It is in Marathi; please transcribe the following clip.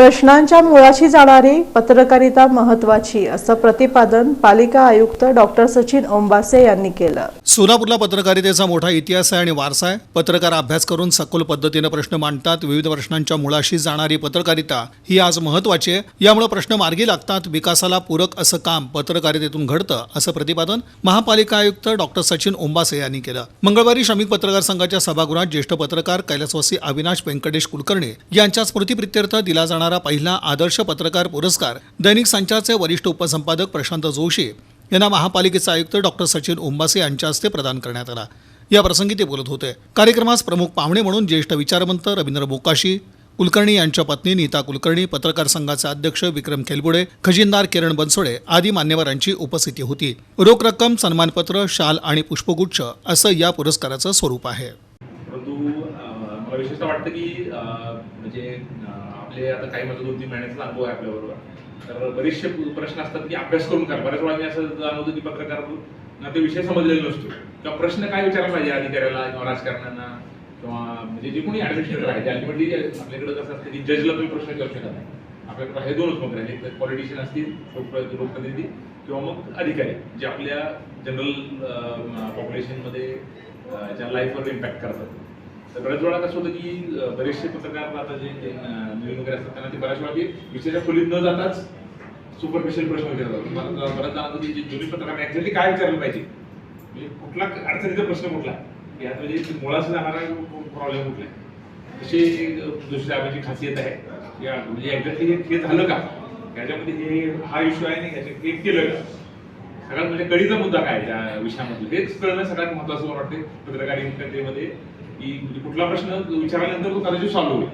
प्रश्नांच्या मुळाशी जाणारी पत्रकारिता महत्वाची असं प्रतिपादन पालिका आयुक्त डॉक्टर सचिन ओंबासे यांनी केलं. सोलापूरला पत्रकारितेचा मोठा इतिहास आहे आणि वारसा आहे. पत्रकार अभ्यास करून सखोल पद्धतीने प्रश्न मांडतात. विविध प्रश्नांच्या मुळाशी जाणारी पत्रकारिता ही आज महत्वाची आहे. यामुळे प्रश्न मार्गी लागतात. विकासाला पूरक असं काम पत्रकारितेतून घडतं असं प्रतिपादन महापालिका आयुक्त डॉक्टर सचिन ओंबासे यांनी केलं. मंगळवारी श्रमिक पत्रकार संघाच्या सभागृहात ज्येष्ठ पत्रकार कैलासवासी अविनाश व्यंकटेश कुलकर्णी यांच्या स्मृतीप्रित्यर्थ दिला जाणार पहिला आदर्श पत्रकार पुरस्कार दैनिक संचारचे वरिष्ठ उपसंपादक प्रशांत जोशी यांना महापालिकेचे आयुक्त डॉक्टर सचिन ओंबासे यांच्या हस्ते प्रदान करण्यात आला. या प्रसंगी ते बोलत होते. कार्यक्रमास प्रमुख पाहुणे म्हणून ज्येष्ठ विचारवंत रवींद्र मोकाशी कुलकर्णी यांच्या पत्नी नीता कुलकर्णी पत्रकार संघाचे अध्यक्ष विक्रम खेलबुडे खजिनदार किरण बनसोडे आदी मान्यवरांची उपस्थिती होती. रोख रक्कम सन्मानपत्र शाल आणि पुष्पगुच्छ असं या पुरस्काराचं स्वरूप आहे. परंतु मला विशेषतः वाटतं की म्हणजे आपले आता काही माझं दोन तीन महिन्याचा अनुभव आहे आपल्याबरोबर तर बरेचसे प्रश्न असतात की अभ्यास करून करा. बऱ्याच वेळा मी असं जाणवतो की पत्रकार ते विषय समजलेला नसतो. किंवा प्रश्न काय विचारायला पाहिजे अधिकाऱ्याला किंवा राजकारण्यांना? किंवा म्हणजे जे कोणी ऍडमिनिस्ट्रेटर आहे ते अल्टिमेटली आपल्याकडे कसं असतं की जजला तुम्ही प्रश्न विचारू शकत नाही. आपल्याकडे हे दोनच मग आहेत. एक पॉलिटिशियन असतील लोक- लोकप्रतिनिधी किंवा मग अधिकारी जे आपल्या जनरल पॉप्युलेशनमध्ये ज्या लाईफवर इम्पॅक्ट करतात. बऱ्याच वेळा कसं होतं की बरेचसे पत्रकार आता जे नवीन वगैरे असतात त्यांना ते बऱ्याच वेळा ते विषयाच्या खोलीत न जाताच सुपरफिशियल प्रश्न विचारतात. मला बऱ्याच जणांना जे जुनी पत्रकार एक्झॅक्टली काय विचारलं पाहिजे? म्हणजे कुठला अडचणीचा प्रश्न कुठला? यात म्हणजे मुळाशी जाणारा प्रॉब्लेम कुठला आहे? तशी दुसरी दुसऱ्या आबाची खासियत आहे. या म्हणजे एक्झॅक्टली हे झालं का? याच्यामध्ये हे हा इश्यू आहे आणि याच्यात हे केलं का? सगळ्यात म्हणजे कडीचा मुद्दा काय त्या विषयामध्ये हेच कळणं सगळ्यात महत्वाचं मला वाटते पत्रकारितेमध्ये की म्हणजे कुठला प्रश्न विचारल्यानंतर तो कदाचित सॉल्व्ह होईल.